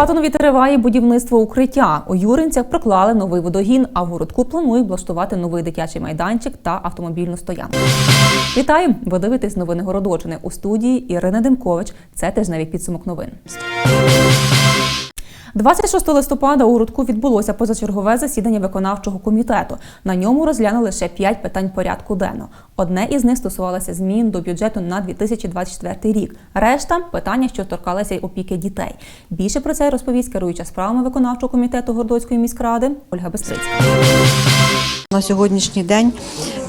Сатанові триває будівництво укриття. У Юринцях проклали новий водогін, а в городку планують облаштувати новий дитячий майданчик та автомобільну стоянку. Вітаю! Ви дивитесь новини Городочини у студії Ірина Демкович. Це тижневий підсумок новин. 26 листопада у Рудку відбулося позачергове засідання виконавчого комітету. На ньому розглянули лише п'ять питань порядку денного. Одне із них стосувалося змін до бюджету на 2024 рік. Решта питання, що торкалися й опіки дітей. Більше про це розповість керуюча справами виконавчого комітету Гордоцької міськради Ольга Бестрицька. На сьогоднішній день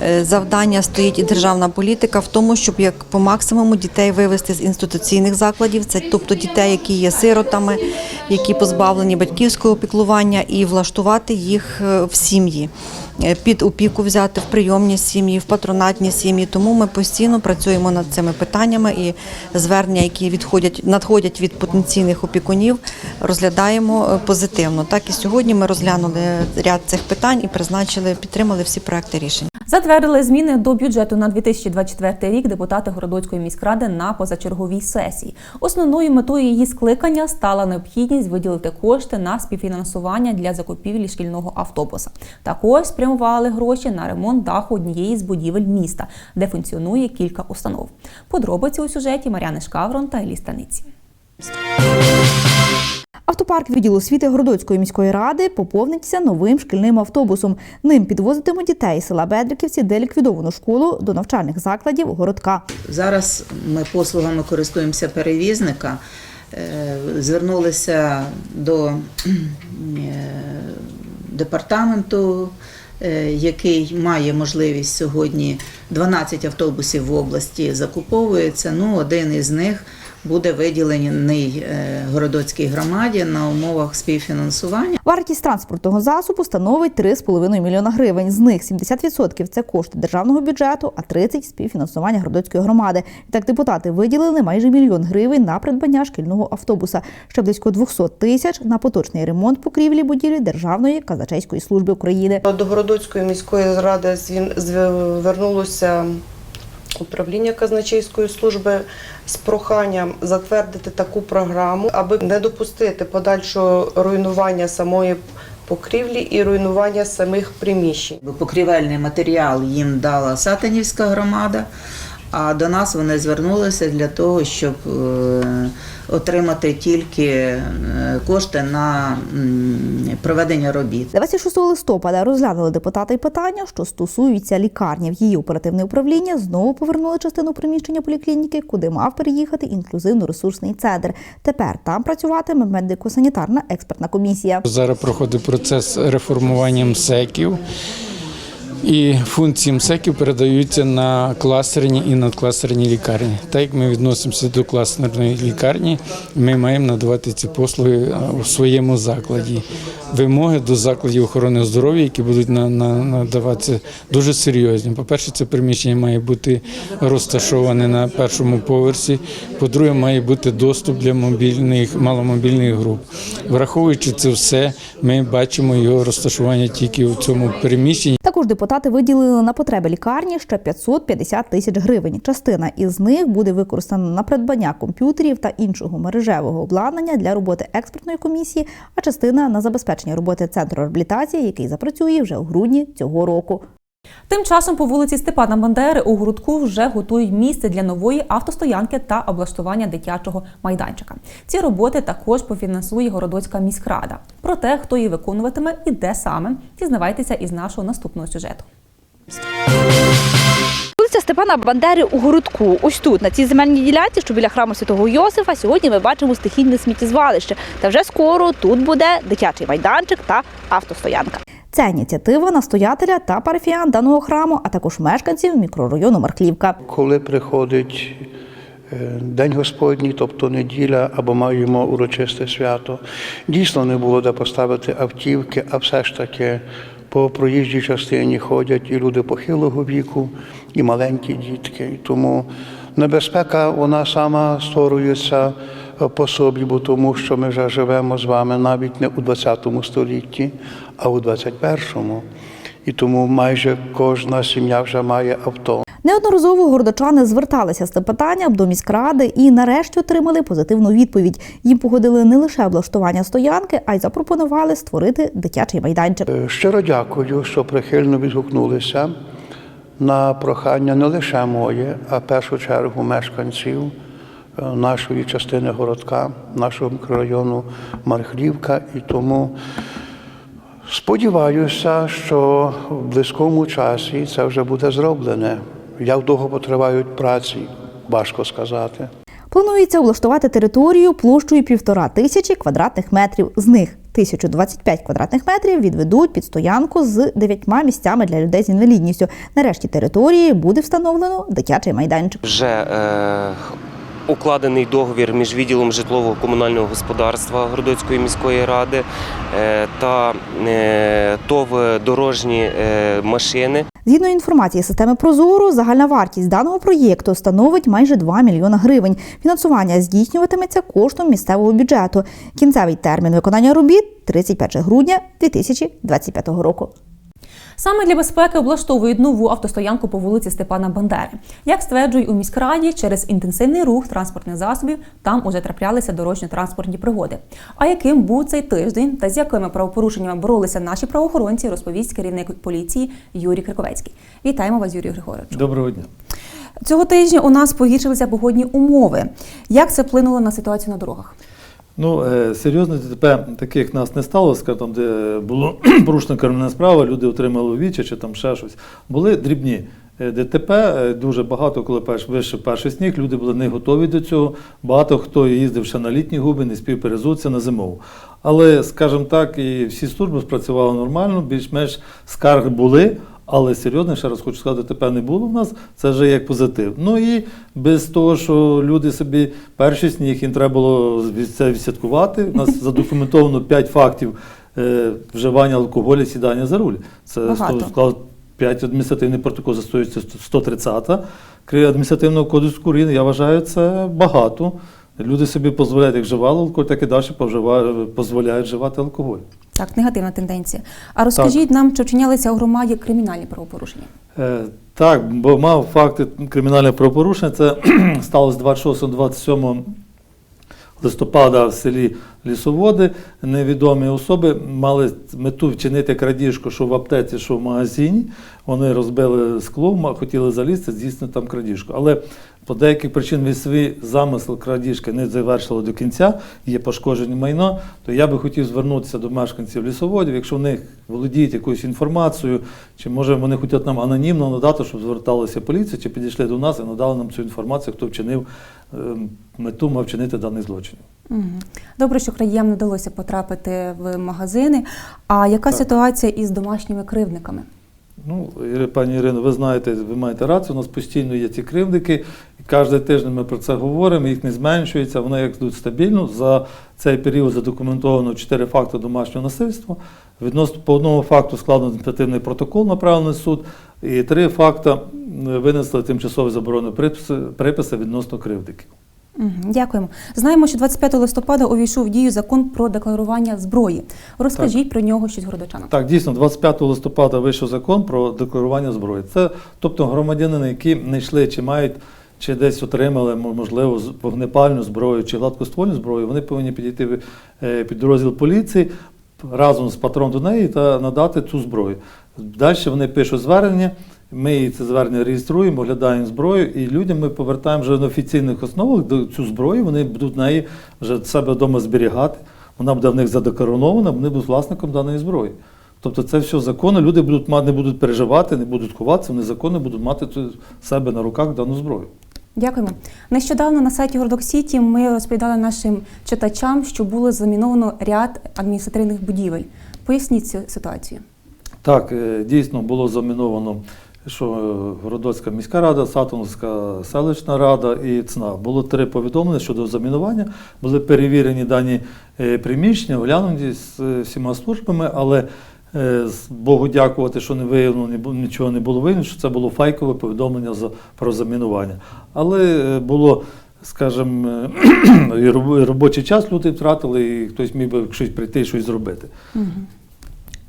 е, завдання стоїть і державна політика в тому, щоб як по максимуму дітей вивести з інституційних закладів, це тобто дітей, які є сиротами, які позбавлені батьківського опіклування, і влаштувати їх е, в сім'ї. е, Під опіку взяти в прийомні сім'ї, в патронатні сім'ї. Тому ми постійно працюємо над цими питаннями і звернення, які відходять, надходять від потенційних опікунів, розглядаємо е, позитивно. Так і сьогодні ми розглянули ряд цих питань і призначили, підтримали всі проекти рішень. Затвердили зміни до бюджету на 2024 рік депутати Городоцької міськради на позачерговій сесії. Основною метою її скликання стала необхідність виділити кошти на співфінансування для закупівлі шкільного автобуса. Також спрямували гроші на ремонт даху однієї з будівель міста, де функціонує кілька установ. Подробиці у сюжеті Мар'яни Шкаврон та Елі Станиці. Автопарк відділу освіти Городоцької міської ради поповниться новим шкільним автобусом. Ним підвозитимуть дітей села Бедриківці, де ліквідовано школу до навчальних закладів городка. Зараз ми послугами користуємося перевізника. Е, Звернулися до е, департаменту, е, який має можливість сьогодні 12 автобусів в області закуповується. Ну, один із них буде виділений е, городоцькій громаді на умовах співфінансування. Вартість транспортного засобу становить 3,5 мільйона гривень. З них 70% – це кошти державного бюджету, а 30% – співфінансування Городоцької громади. І так депутати виділили майже мільйон гривень на придбання шкільного автобуса. Ще близько 200 тисяч на поточний ремонт покрівлі будівлі Державної казначейської служби України. До Городоцької міської ради звін- звернулося управління казначейської служби з проханням затвердити таку програму, аби не допустити подальшого руйнування самої покрівлі і руйнування самих приміщень. Покрівельний матеріал їм дала Сатанівська громада, а до нас вони звернулися для того, щоб е, отримати тільки е, кошти на проведення робіт. 26 листопада розглянули депутати питання, що стосуються лікарні. В її оперативне управління знову повернули частину приміщення поліклініки, куди мав переїхати інклюзивно-ресурсний центр. Тепер там працюватиме медико-санітарна експертна комісія. Зараз проходить процес реформування МСЕКів. І функції МСЕКів передаються на кластерні і надкластерні лікарні. Так як ми відносимося до кластерної лікарні, ми маємо надавати ці послуги е, у своєму закладі. Вимоги до закладів охорони здоров'я, які будуть на, на, надаватися, дуже серйозні. По-перше, це приміщення має бути розташоване на першому поверсі. По-друге, має бути доступ для мобільних маломобільних груп. Враховуючи це все, ми бачимо його розташування тільки в цьому приміщенні. Також депутати виділили на потреби лікарні ще 550 тисяч гривень. Частина із них буде використана на придбання комп'ютерів та іншого мережевого обладнання для роботи експертної комісії, а частина на забезпечення роботи центру реабілітації, який запрацює вже у грудні цього року. Тим часом по вулиці Степана Бандери у Грудку вже готують місце для нової автостоянки та облаштування дитячого майданчика. Ці роботи також пофінансує Городоцька міськрада. Про те, хто її виконуватиме і де саме, дізнавайтеся із нашого наступного сюжету. Вулиця Степана Бандери у Городку. Ось тут, на цій земельній ділянці, що біля храму святого Йосифа, сьогодні ми бачимо стихійне сміттєзвалище. Та вже скоро тут буде дитячий майданчик та автостоянка. Це ініціатива настоятеля та парафіян даного храму, а також мешканців мікрорайону Мархлівка. коли приходить е, День Господній, тобто неділя, або маємо урочисте свято, дійсно не було де поставити автівки, а все ж таки по проїжджій частині ходять і люди похилого віку, і маленькі дітки. Тому небезпека вона сама створюється е, по собі, бо тому що ми вже живемо з вами навіть не у 20 столітті, а у 21-му. І тому майже кожна сім'я вже має авто. Неодноразово городочани зверталися з цим питанням до міськради і нарешті отримали позитивну відповідь. Їм погодили не лише облаштування стоянки, а й запропонували створити дитячий майданчик. Е, Щиро дякую, що прихильно відгукнулися на прохання не лише моє, а в першу чергу мешканців е, нашої частини городка, нашого мікрорайону Мархлівка. І тому сподіваюся, що в близькому часі це вже буде зроблене. Як довго потривають праці, важко сказати. Планується облаштувати територію площею півтора тисячі квадратних метрів. З них 1025 квадратних метрів відведуть під стоянку з дев'ятьма місцями для людей з інвалідністю. Нарешті території буде встановлено дитячий майданчик. Вже е, укладений договір між відділом житлово-комунального господарства Городоцької міської ради е, та е, ТОВ дорожні е, машини. Згідно інформації системи Прозоро, загальна вартість даного проєкту становить майже 2 мільйона гривень. Фінансування здійснюватиметься коштом місцевого бюджету. Кінцевий термін виконання робіт 31 грудня 2025 року. Саме для безпеки облаштовують нову автостоянку по вулиці Степана Бандери. Як стверджують у міськраді, через інтенсивний рух транспортних засобів там уже траплялися дорожньо-транспортні пригоди. А яким був цей тиждень та з якими правопорушеннями боролися наші правоохоронці, розповість керівник поліції Юрій Криковецький. Вітаємо вас, Юрій Григорович. Доброго дня. Цього тижня у нас погіршилися погодні умови. Як це вплинуло на ситуацію на дорогах? Ну, е, серйозно ДТП таких нас не стало, там, де було порушена кримінальна справа, люди отримали вічі чи там ще щось. Були дрібні е, ДТП, е, дуже багато, коли перш, вийшов перший сніг, люди були не готові до цього. Багато хто їздив ще на літні губи, не спів перезутися на зимову. Але, скажімо так, і всі служби спрацювали нормально, більш-менш скарги були. Але серйозно, ще раз хочу сказати, ДТП не було в нас, це вже як позитив. Ну і без того, що люди собі перший сніг, їм треба було це відсвяткувати. У нас задокументовано 5 фактів е, вживання алкоголю, сідання за руль. Це склад 5 адміністративний протокол застоюється 130-та. Крім адміністративного кодексу України, я вважаю, це багато. Люди собі дозволяють, як вживали алкоголь, так і далі повжива- дозволяють вживати алкоголь. Так, негативна тенденція. А розкажіть нам, чи вчинялися у громаді кримінальні правопорушення? Е, Так, бо мав факти кримінального правопорушення. Це сталося 26-27 листопада в селі Лісоводи. Невідомі особи мали мету вчинити крадіжку, що в аптеці, що в магазині. Вони розбили скло, хотіли залізти, здійснити там крадіжку. Але по деяких причин від свій замисел крадіжки не завершили до кінця, є пошкоджені майно, то я би хотів звернутися до мешканців лісоводів, якщо в них володіють якоюсь інформацією, чи може вони хочуть нам анонімно надати, щоб зверталася поліція, чи підійшли до нас і надали нам цю інформацію, хто вчинив мету, мав вчинити даний злочин. Добре, що краям не вдалося потрапити в магазини. А яка Так. ситуація із домашніми кривдниками? Ну, пані Ірино, ви знаєте, ви маєте рацію, у нас постійно є ці кривдики, і кожен тиждень ми про це говоримо, їх не зменшується, вони як йдуть стабільно. За цей період задокументовано 4 факти домашнього насильства. Відносно по одному факту складено адміністративний протокол, направлений в суд, і три факти винесли тимчасові приписи, приписи відносно кривдиків. Дякуємо. Знаємо, що 25 листопада увійшов в дію закон про декларування зброї. Розкажіть про нього щось городочанам. Так, дійсно, 25 листопада вийшов закон про декларування зброї. Це тобто громадянини, які не йшли чи мають. Чи десь отримали можливо вогнепальну зброю чи гладкоствольну зброю, вони повинні підійти в е, підрозділ поліції разом з патроном до неї та надати цю зброю. Далі вони пишуть звернення, ми це звернення реєструємо, оглядаємо зброю, і людям ми повертаємо вже на офіційних основах до цю зброю. Вони будуть неї вже себе вдома зберігати. Вона буде в них задекларована, вони будуть власником даної зброї. Тобто це все законно, люди будуть мати, не будуть переживати, не будуть ховатися, вони законно будуть мати себе на руках дану зброю. Дякуємо. Нещодавно на сайті Городок Сіті ми розповідали нашим читачам, що було заміновано ряд адміністративних будівель. Поясніть цю ситуацію. Так, е, дійсно було заміновано, що е, Городоцька міська рада, Сатоновська селищна рада і ЦНА. Було три повідомлення щодо замінування. Були перевірені дані е, приміщення, оглянуті з е, всіма службами, але Богу дякувати, що не виявлено, нічого не було виявлено, що це було фейкове повідомлення про замінування. Але було. Скажімо, і робочий час люди втратили, і хтось міг би щось прийти і щось зробити.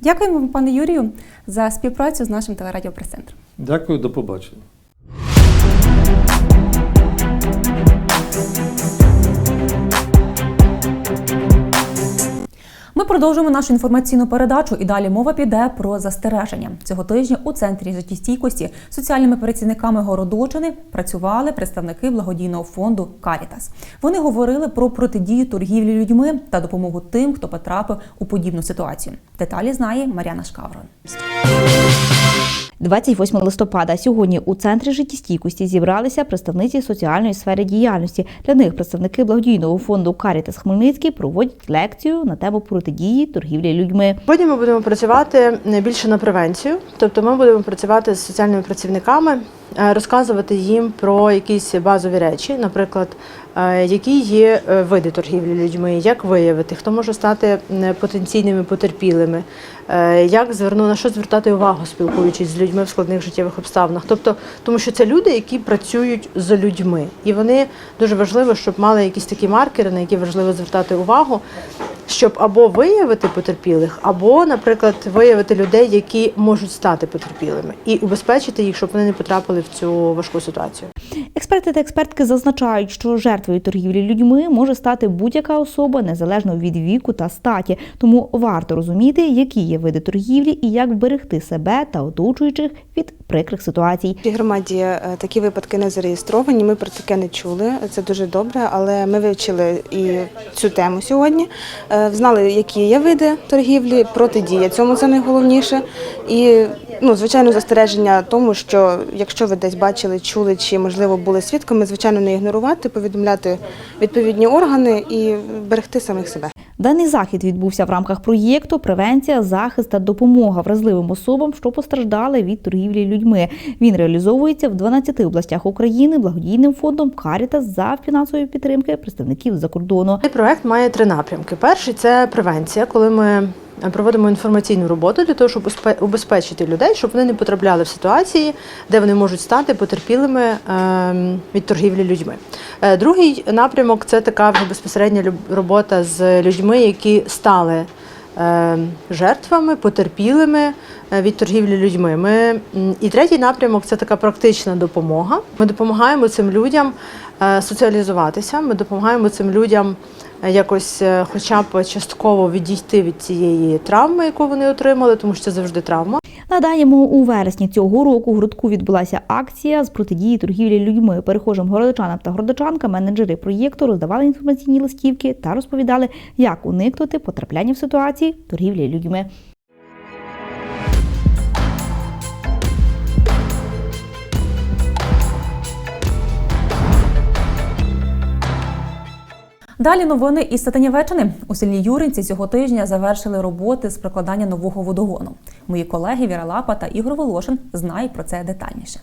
Дякуємо вам, пане Юрію, за співпрацю з нашим телерадіопрес-центром. Дякую, до побачення. Ми продовжуємо нашу інформаційну передачу, і далі мова піде про застереження цього тижня. У центрі життєстійкості соціальними працівниками Городочини працювали представники благодійного фонду Карітас. Вони говорили про протидію торгівлі людьми та допомогу тим, хто потрапив у подібну ситуацію. Деталі знає Мар'яна Шкаврон. 28 листопада сьогодні у центрі життєстійкості зібралися представниці соціальної сфери діяльності. Для них представники благодійного фонду Карітас Хмельницький проводять лекцію на тему протидії торгівлі людьми. Сьогодні ми будемо працювати більше на превенцію, тобто ми будемо працювати з соціальними працівниками, е, розказувати їм про якісь базові речі, наприклад, е, які є е, види торгівлі людьми, як виявити, хто може стати потенційними потерпілими, е, як зверну на що звертати увагу, спілкуючись з людьми в складних життєвих обставинах. Тобто, тому що це люди, які працюють з людьми, і вони дуже важливо, щоб мали якісь такі маркери, на які важливо звертати увагу, щоб або виявити потерпілих, або, наприклад, виявити людей, які можуть стати потерпілими, і убезпечити їх, щоб вони не потрапили в цю важку ситуацію. Експерти та експертки зазначають, що жертвою торгівлі людьми може стати будь-яка особа незалежно від віку та статі. Тому варто розуміти, які є види торгівлі і як вберегти себе та оточуючих від прикрих ситуацій. В громаді е, такі випадки не зареєстровані. Ми про таке не чули. Це дуже добре, але ми вивчили і цю тему сьогодні. Е, Знали, які є види торгівлі, протидія цьому це найголовніше. І ну, звичайно, застереження тому, що якщо ви десь бачили, чули чи можливо були свідками, звичайно, не ігнорувати, повідомляти відповідні органи і берегти самих себе. Даний захід відбувся в рамках проєкту Превенція, захист та допомога вразливим особам, що постраждали від торгівлі людьми. Він реалізовується в 12 областях України благодійним фондом Карітас за фінансової підтримки представників за кордону. Цей проект має три напрямки. Перший це превенція, коли ми проводимо інформаційну роботу для того, щоб убезпечити людей, щоб вони не потрапляли в ситуації, де вони можуть стати потерпілими ем, від торгівлі людьми. Е, Другий напрямок це така вже безпосередня робота з людьми, які стали ем, жертвами, потерпілими е, від торгівлі людьми. Ми, і третій напрямок це така практична допомога. Ми допомагаємо цим людям е, соціалізуватися, ми допомагаємо цим людям якось е, хоча б частково відійти від цієї травми, яку вони отримали, тому що це завжди травма. Надаємо, у вересні цього року в Грудку відбулася акція з протидії торгівлі людьми. Перехожим городочанам та городочанкам менеджери проєкту роздавали інформаційні листівки та розповідали, як уникнути потрапляння в ситуації торгівлі людьми. Далі новини із Сатанівеччини. У селі Юринці цього тижня завершили роботи з прокладання нового водогону. Мої колеги Віра Лапа та Ігор Волошин знають про це детальніше.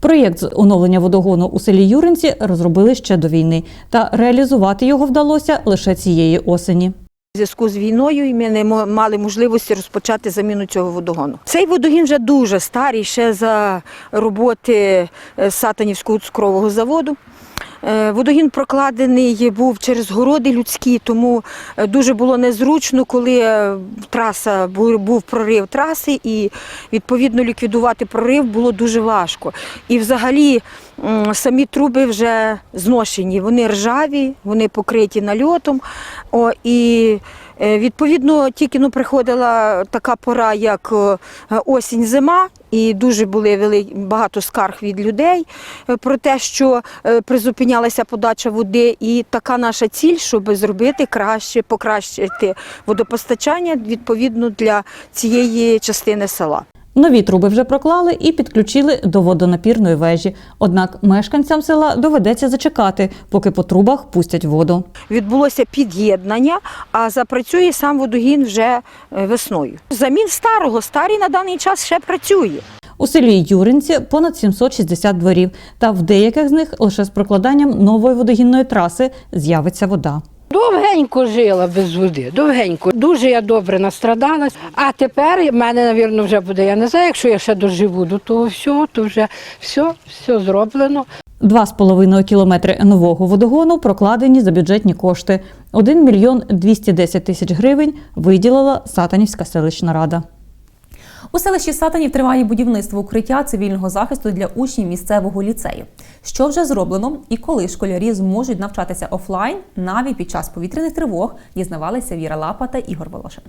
Проєкт з оновлення водогону у селі Юринці розробили ще до війни, та реалізувати його вдалося лише цієї осені. У зв'язку з війною ми не мо- мали можливості розпочати заміну цього водогону. Цей водогін вже дуже старий, ще за роботи е, Сатанівського цукрового заводу. Е, Водогін прокладений був через городи людські, тому е, дуже було незручно, коли е, траса був прорив траси, і відповідно ліквідувати прорив було дуже важко. І взагалі самі труби вже зношені, вони ржаві, вони покриті нальотом. О, і відповідно тільки ну, приходила така пора, як е, осінь, зима, і дуже були вели- багато скарг від людей е, про те, що е, призупинялася подача води. І така наша ціль, щоб зробити краще, покращити водопостачання відповідно для цієї частини села. Нові труби вже проклали і підключили до водонапірної вежі. Однак мешканцям села доведеться зачекати, поки по трубах пустять воду. Відбулося під'єднання, а запрацює сам водогін вже е, весною. Замін старого, старий на даний час ще працює. У селі Юринці понад 760 дворів, та в деяких з них лише з прокладанням нової водогінної траси з'явиться вода. Довгенько жила без води, довгенько. Дуже я добре настрадалась. А тепер в мене, мабуть, вже буде. Я не знаю, якщо я ще доживу до того всього, то вже все, все зроблено. Два з половиною кілометри нового водогону прокладені за бюджетні кошти. 1 мільйон 210 тисяч гривень виділила Сатанівська селищна рада. У селищі Сатанів триває будівництво укриття цивільного захисту для учнів місцевого ліцею. Що вже зроблено і коли школярі зможуть навчатися офлайн, навіть під час повітряних тривог, дізнавалися Віра Лапа та Ігор Волошин.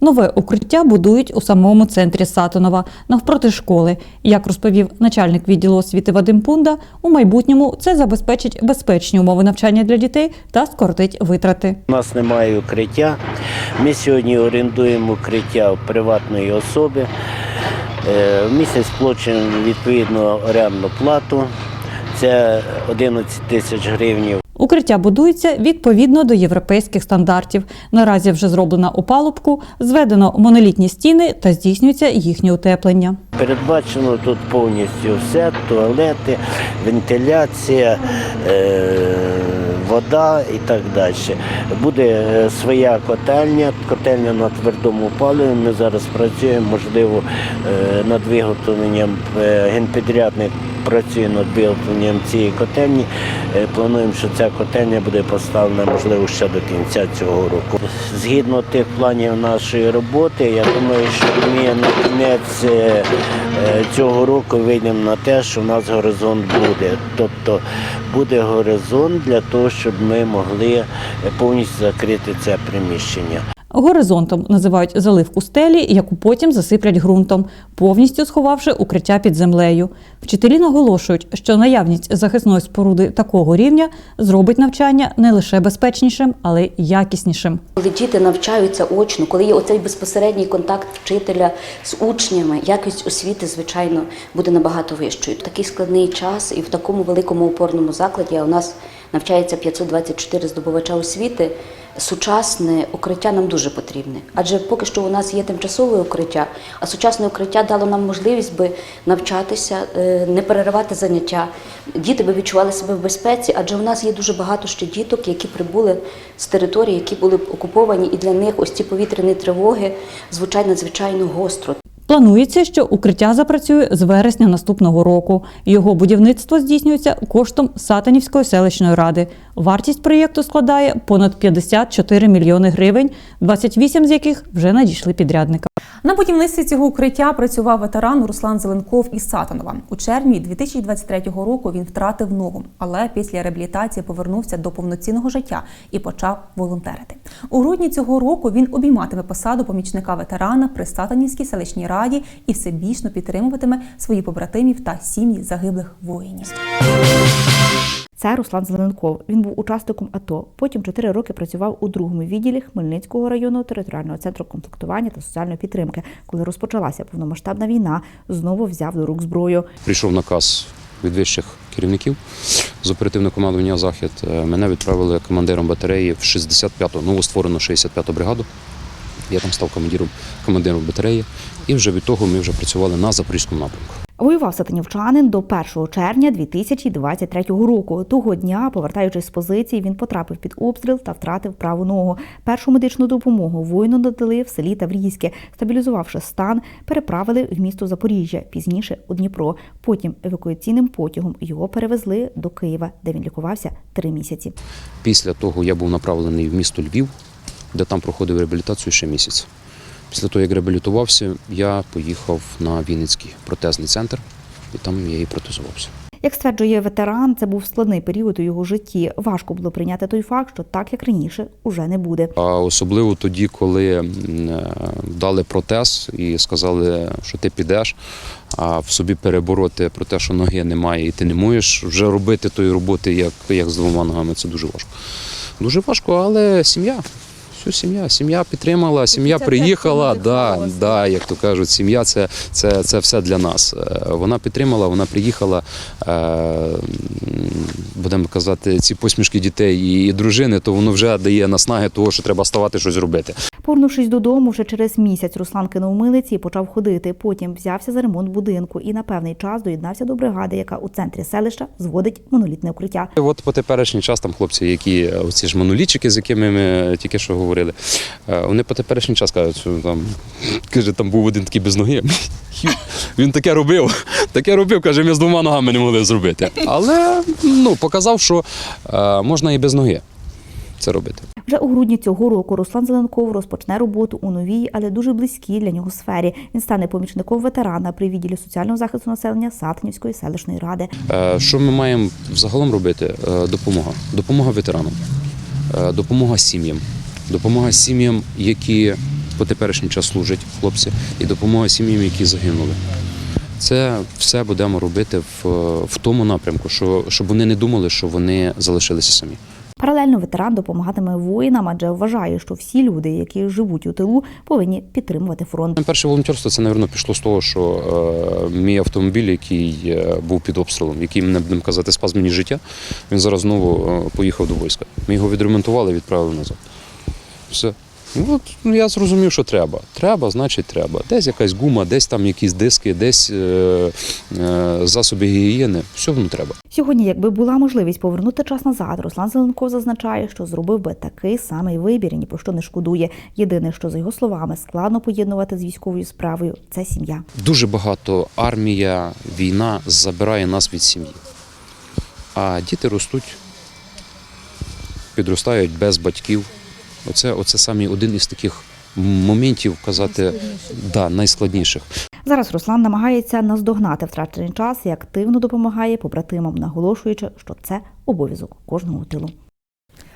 Нове укриття будують у самому центрі Сатонова навпроти школи. Як розповів начальник відділу освіти Вадим Пунда, у майбутньому це забезпечить безпечні умови навчання для дітей та скоротить витрати. У нас немає укриття. Ми сьогодні орендуємо укриття у приватної особи. Е, В місяць сплачуємо відповідно орендну плату. Це 11 тисяч гривень. Укриття будується відповідно до європейських стандартів. Наразі вже зроблена опалубку, зведено монолітні стіни та здійснюється їхнє утеплення. Передбачено тут повністю все: туалети, вентиляція, е, вода і так далі. Буде е, своя котельня, котельня на твердому паливі. Ми зараз працюємо, можливо, е, над виготовленням генпідрядник працює над виготовленням цієї котельні. Е, Плануємо, що ця котельня буде поставлена, можливо, ще до кінця цього року. Згідно тих планів нашої роботи, я думаю, що ми на кінець е, е, цього року вийдемо на те, що в нас горизонт буде. Тобто буде горизонт для того, щоб ми могли повністю закрити це приміщення. Горизонтом називають заливку стелі, яку потім засиплять ґрунтом, повністю сховавши укриття під землею. Вчителі наголошують, що наявність захисної споруди такого рівня зробить навчання не лише безпечнішим, але й якіснішим. Коли діти навчаються очно, коли є оцей безпосередній контакт вчителя з учнями, якість освіти, звичайно, буде набагато вищою. Такий складний час і в такому великому опорному закладі у нас навчається 524 здобувача освіти. Сучасне укриття нам дуже потрібне, адже поки що у нас є тимчасове укриття, а сучасне укриття дало нам можливість би навчатися, е, не переривати заняття. Діти би відчували себе в безпеці, адже у нас є дуже багато ще діток, які прибули з територій, які були окуповані, і для них ось ці повітряні тривоги звучать надзвичайно гостро. Планується, що укриття запрацює з вересня наступного року. Його будівництво здійснюється коштом Сатанівської селищної ради. Вартість проєкту складає понад 54 мільйони гривень, 28 з яких вже надійшли підрядникам. На будівництві цього укриття працював ветеран Руслан Зеленков із Сатанова. У червні 2023 року він втратив ногу, але після реабілітації повернувся до повноцінного життя і почав волонтерити. У грудні цього року він обійматиме посаду помічника ветерана при Сатанівській селищній раді і всебічно підтримуватиме своїх побратимів та сім'ї загиблих воїнів. Це Руслан Зеленков. Він був учасником АТО. Потім 4 роки працював у другому відділі Хмельницького районного територіального центру комплектування та соціальної підтримки. Коли розпочалася повномасштабна війна, знову взяв до рук зброю. Прийшов наказ від вищих керівників з оперативного командування Захід. Е, Мене відправили командиром батареї в 65-ту, новостворену 65-ту бригаду. Я там став командиром, командиром батареї, і вже від того ми вже працювали на запорізькому напрямку. Воював сатанівчанин до 1 червня 2023 року. Того дня, повертаючись з позиції, він потрапив під обстріл та втратив праву ногу. Першу медичну допомогу воїну надали в селі Таврійське. Стабілізувавши стан, переправили в місто Запоріжжя, пізніше у Дніпро. Потім евакуаційним потягом його перевезли до Києва, де він лікувався три місяці. Після того я був направлений в місто Львів, де там проходив реабілітацію ще місяць. Після того, як реабілітувався, я поїхав на Вінницький протезний центр, і там я і протезувався. Як стверджує ветеран, це був складний період у його житті. Важко було прийняти той факт, що так як раніше уже не буде. А особливо тоді, коли е, дали протез і сказали, що ти підеш, а в собі перебороти про те, що ноги немає, і ти не можеш вже робити тої роботи, як, як з двома ногами. Це дуже важко. Дуже важко, але сім'я. Все, сім'я. Сім'я підтримала, сім'я приїхала. Да, да, як то кажуть, сім'я це, це, це все для нас. Е, Вона підтримала, вона приїхала. е, Будемо казати, ці посмішки дітей і, дружини, то воно вже дає наснаги того, що треба ставати щось робити. Повернувшись додому, вже через місяць Руслан кинув милиці і почав ходити. Потім взявся за ремонт будинку і на певний час доєднався до бригади, яка у центрі селища зводить монолітне укриття. От по теперішній час там хлопці, які оці ж монолітчики, з якими ми тільки що говорили, е, вони по теперішній час кажуть, що там каже, там був один такий без ноги. Він таке робив, таке робив, каже, ми з двома ногами не могли зробити. Але ну, показав, що е, можна і без ноги. це робити. Вже у грудні цього року Руслан Зеленков розпочне роботу у новій, але дуже близькій для нього сфері. Він стане помічником ветерана при відділі соціального захисту населення Сатанівської селищної ради. Е, Що ми маємо взагалом робити? Допомога. Допомога ветеранам, допомога сім'ям, допомога сім'ям, які по теперішній час служать хлопці, і допомога сім'ям, які загинули. Це все будемо робити в, в тому напрямку, що, щоб вони не думали, що вони залишилися самі. Паралельно ветеран допомагатиме воїнам, адже вважає, що всі люди, які живуть у тилу, повинні підтримувати фронт. Перше волонтерство це, напевно, пішло з того, що е, мій автомобіль, який е, був під обстрілом, який мене будемо казати, спас мені життя, він зараз знову е, поїхав до війська. Ми його відремонтували і відправили назад. Все. Ну, от, ну, я зрозумів, що треба. Треба, значить треба. Десь якась гума, десь там якісь диски, десь е, е, засоби гігієни. Все воно треба. Сьогодні, якби була можливість повернути час назад, Руслан Зеленков зазначає, що зробив би такий самий вибір і ні про що не шкодує. Єдине, що за його словами складно поєднувати з військовою справою, це сім'я. Дуже багато армія, війна забирає нас від сім'ї. А діти ростуть, підростають без батьків. Оце, оце саме один із таких моментів казати да, найскладніших. Зараз Руслан намагається наздогнати втрачений час і активно допомагає побратимам, наголошуючи, що це обов'язок кожного тилу.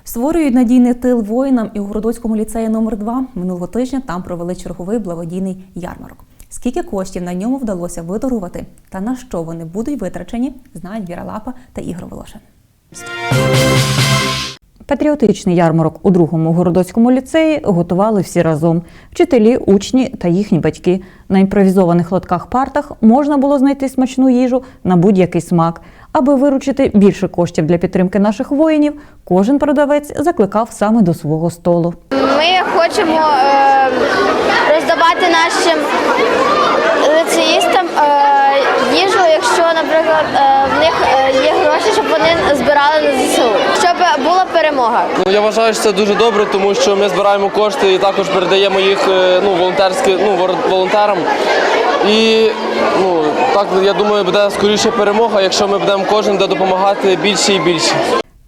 Створюють надійний тил воїнам і у Городоцькому ліцеї номер 2 минулого тижня там провели черговий благодійний ярмарок. Скільки коштів на ньому вдалося видорувати та на що вони будуть витрачені, знають Віра Лапа та Ігор Волошин. Патріотичний ярмарок у другому городоцькому ліцеї готували всі разом: вчителі, учні та їхні батьки. На імпровізованих лотках партах можна було знайти смачну їжу на будь-який смак. Аби виручити більше коштів для підтримки наших воїнів, кожен продавець закликав саме до свого столу. Ми хочемо е, роздавати нашим лицеїстам е, їжу, якщо, наприклад, е, в них е, є гроші, щоб вони збирали на ЗСУ, щоб була перемога. Ну я вважаю, що це дуже добре, тому що ми збираємо кошти і також передаємо їх ну, волонтерськи, ну, волонтерам. І ну, так я думаю, буде скоріше перемога, якщо ми будемо кожен буде допомагати більше і більше.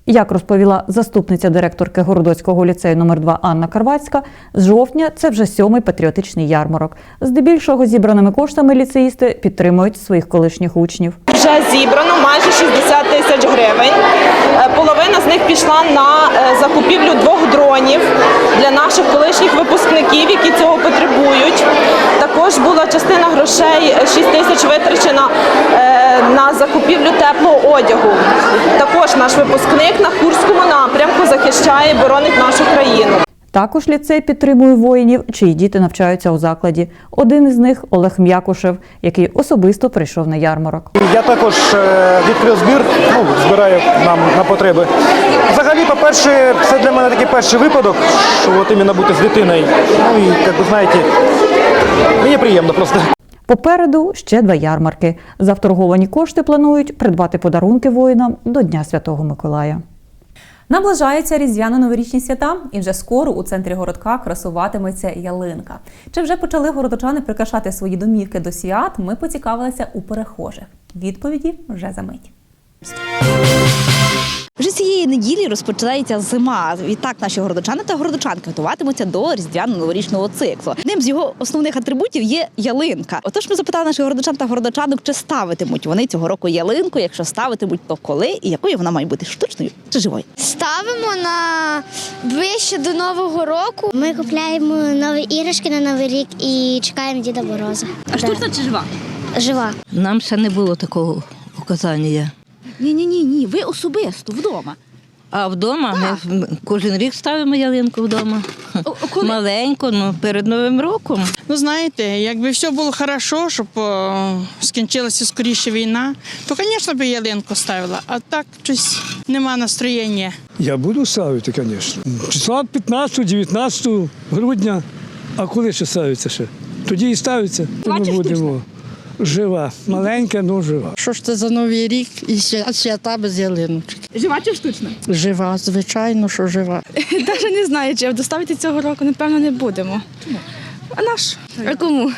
Як розповіла заступниця директорки Городоцького ліцею номер 2 Анна Карвацька, з жовтня це вже сьомий патріотичний ярмарок. Здебільшого зібраними коштами ліцеїсти підтримують своїх колишніх учнів. Вже зібрано майже 60 тисяч гривень. Е, Половина з них пішла на е, закупівлю двох дронів для наших колишніх випускників, які цього потребують. Також була частина грошей, е, 6 тисяч витрачена е, на закупівлю теплого одягу. Також наш випускник на Курському напрямку захищає і боронить нашу країну. Також ліцей підтримує воїнів, чиї діти навчаються у закладі. Один із них Олег М'якушев, який особисто прийшов на ярмарок. Я також е, відкрив збір, ну, збираю нам на потреби. Взагалі, по-перше, це для мене такий перший випадок, що от іменно бути з дитиною. Ну і, як ви знаєте, мені приємно просто. Попереду ще два ярмарки. За вторговані кошти планують придбати подарунки воїнам до Дня Святого Миколая. Наближаються різдвяно-новорічні свята, і вже скоро у центрі городка красуватиметься ялинка. Чи вже почали городочани прикрашати свої домівки до свят? Ми поцікавилися у перехожих. Відповіді вже за мить. Вже цієї неділі розпочинається зима. Відтак наші городочани та городочанки готуватимуться до різдвяно-новорічного циклу. Одним з його основних атрибутів є ялинка. Отож, ми запитали наших городочан та городочанок, чи ставитимуть вони цього року ялинку. Якщо ставитимуть, то коли і якою вона має бути штучною чи живою? Ставимо на ближче до Нового року. Ми купляємо нові іграшки на Новий рік і чекаємо Діда Мороза. А штучна чи жива? Жива. Нам ще не було такого указання. Ні, ні, ні, ні. Ви особисто вдома. А вдома ми кожен рік ставимо ялинку вдома. Маленьку, ну перед Новим роком. Ну, знаєте, якби все було хорошо, щоб о, скінчилася скоріше війна, то, звісно, б ялинку ставила, а так щось нема настроєння. Я буду ставити, звісно. Числа 15-19 грудня. А коли ще ставиться ще? Тоді і ставиться. Ми будемо. Жива. Маленька, але жива. Що ж це за новий рік і свята без ялиночки? Жива чи штучна? Жива, звичайно, що жива. Навіть не знаю, чи доставити цього року, напевно, не будемо. Чому? А наш? А кому?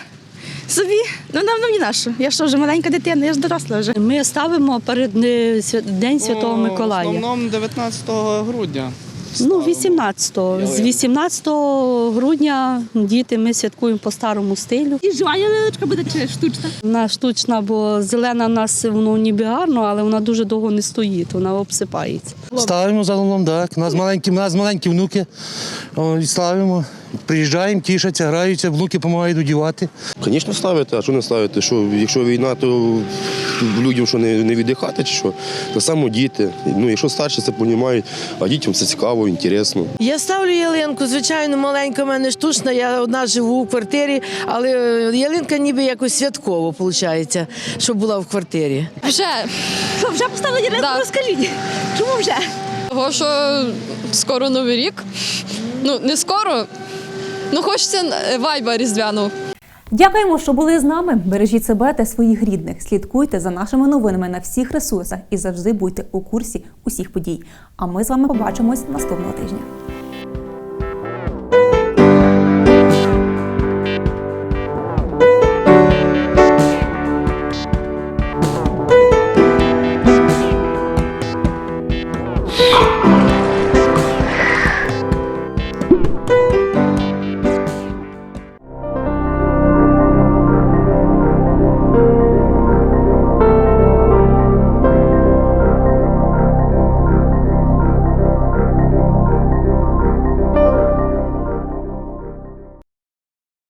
Собі? Ну нам мені нашу. Я що вже маленька дитина, я ж доросла вже. Ми ставимо перед е, День Святого Миколая. В основному 19 грудня Ну, 18-го. З 18 грудня діти ми святкуємо по старому стилю. І жива ялиночка буде чи штучна? Вона штучна, бо зелена в нас воно ніби гарно, але вона дуже довго не стоїть, вона обсипається. Ставимо за загалом, так. У нас маленькі, у нас маленькі внуки. О, і ставимо. Приїжджаємо, тішаться, граються, внуки допомагають одівати. Звісно, ставити, а що не ставити? Що, якщо війна, то людям що не, не віддихати чи що? Так само діти. Ну, якщо старші це розуміють, а дітям це цікаво, інтересно. Я ставлю ялинку, звичайно, маленька в мене штучна. Я одна живу в квартирі, але ялинка ніби якось святково виходить, щоб була в квартирі. Вже. Що, вже поставили ялинку? Да. Розкажіть. Чому вже? Того, що скоро новий рік. Ну, не скоро. Ну, хочеться вайба різдвяного. Дякуємо, що були з нами. Бережіть себе та своїх рідних. Слідкуйте за нашими новинами на всіх ресурсах і завжди будьте у курсі усіх подій. А ми з вами побачимось наступного тижня.